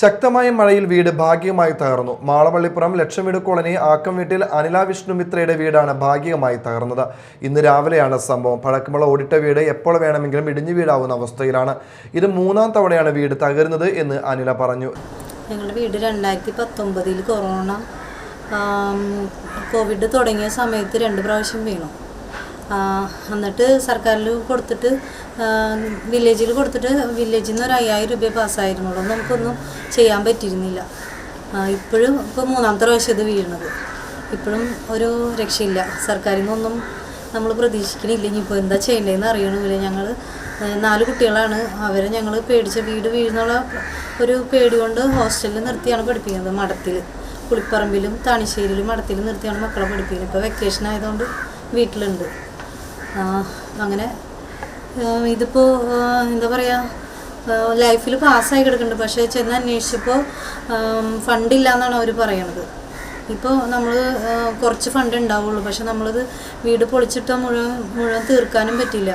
ശക്തമായ മഴയിൽ വീട് ഭാഗികമായി തകർന്നു. മാളവള്ളിപ്പുറം ലക്ഷംവീട് കോളനി ആക്കം വീട്ടിൽ അനില വിഷ്ണുമിത്രയുടെ വീടാണ് ഭാഗികമായി തകർന്നത്. ഇന്ന് രാവിലെയാണ് സംഭവം. പഴക്കമുള്ള ഓടിട്ട വീട് എപ്പോൾ വേണമെങ്കിലും ഇടിഞ്ഞു വീടാവുന്ന അവസ്ഥയിലാണ്. ഇത് മൂന്നാം തവണയാണ് വീട് തകരുന്നത് എന്ന് അനില പറഞ്ഞു. ഞങ്ങളുടെ വീട് രണ്ടായിരത്തി പത്തൊമ്പതിൽ കൊറോണ കോവിഡ് തുടങ്ങിയ സമയത്ത് രണ്ട് പ്രാവശ്യം വീണു. എന്നിട്ട് സർക്കാരിൽ കൊടുത്തിട്ട് വില്ലേജിൽ കൊടുത്തിട്ട് വില്ലേജിൽ നിന്ന് ഒരു അയ്യായിരം രൂപ പാസ്സായിരുന്നുള്ളൂ നമുക്കൊന്നും ചെയ്യാൻ പറ്റിയിരുന്നില്ല. ഇപ്പോഴും ഇപ്പോൾ മൂന്നാമത്തെ പ്രാവശ്യം ഇത് വീഴുന്നത് ഇപ്പോഴും ഒരു രക്ഷയില്ല. സർക്കാരിൽ നിന്നൊന്നും നമ്മൾ പ്രതീക്ഷിക്കണില്ല. ഇനിയിപ്പോൾ എന്താ ചെയ്യേണ്ടതെന്ന് അറിയണമില്ല ഞങ്ങൾ നാല് കുട്ടികളാണ്. അവരെ ഞങ്ങൾ പേടിച്ച വീട് വീഴുന്നുള്ള ഒരു പേടി കൊണ്ട് ഹോസ്റ്റലിൽ നിർത്തിയാണ് പഠിപ്പിക്കുന്നത് മഠത്തിൽ പുളിപ്പറമ്പിലും താണിശ്ശേരിയിലും മഠത്തിൽ നിർത്തിയാണ് മക്കളെ പഠിപ്പിക്കുന്നത്. ഇപ്പോൾ വെക്കേഷൻ ആയതുകൊണ്ട് വീട്ടിലുണ്ട്. അങ്ങനെ ഇതിപ്പോൾ എന്താ പറയുക ലൈഫിൽ പാസ്സായി കിടക്കുന്നുണ്ട്. പക്ഷേ ചെന്ന് അന്വേഷിച്ചപ്പോൾ ഫണ്ടില്ല എന്നാണ് അവർ പറയണത്. ഇപ്പോൾ നമ്മൾ കുറച്ച് ഫണ്ട് ഉണ്ടാവുള്ളൂ. പക്ഷെ നമ്മളത് വീട് പൊളിച്ചിട്ട് മുഴുവൻ മുഴുവൻ തീർക്കാനും പറ്റില്ല.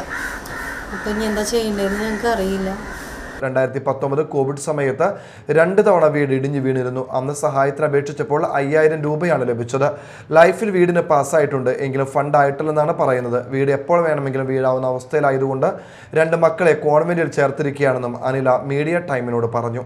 അപ്പോൾ ഇനി എന്താ ചെയ്യേണ്ടതെന്ന് ഞങ്ങൾക്ക് അറിയില്ല രണ്ടായിരത്തി പത്തൊമ്പത് കോവിഡ് സമയത്ത് രണ്ട് തവണ വീട് ഇടിഞ്ഞു വീണിരുന്നു. അന്ന് സഹായത്തിന് അപേക്ഷിച്ചപ്പോൾ അയ്യായിരം രൂപയാണ് ലഭിച്ചത്. ലൈഫിൽ വീടിന് പാസ്സായിട്ടുണ്ട്. എങ്കിലും ഫണ്ട് ആയിട്ടില്ലെന്നാണ് പറയുന്നത്. വീട് എപ്പോൾ വേണമെങ്കിലും വീഴാവുന്ന അവസ്ഥയിലായതുകൊണ്ട് രണ്ട് മക്കളെ കോൺവെന്റിൽ ചേർത്തിരിക്കുകയാണെന്നും അനില മീഡിയ ടൈമിനോട് പറഞ്ഞു.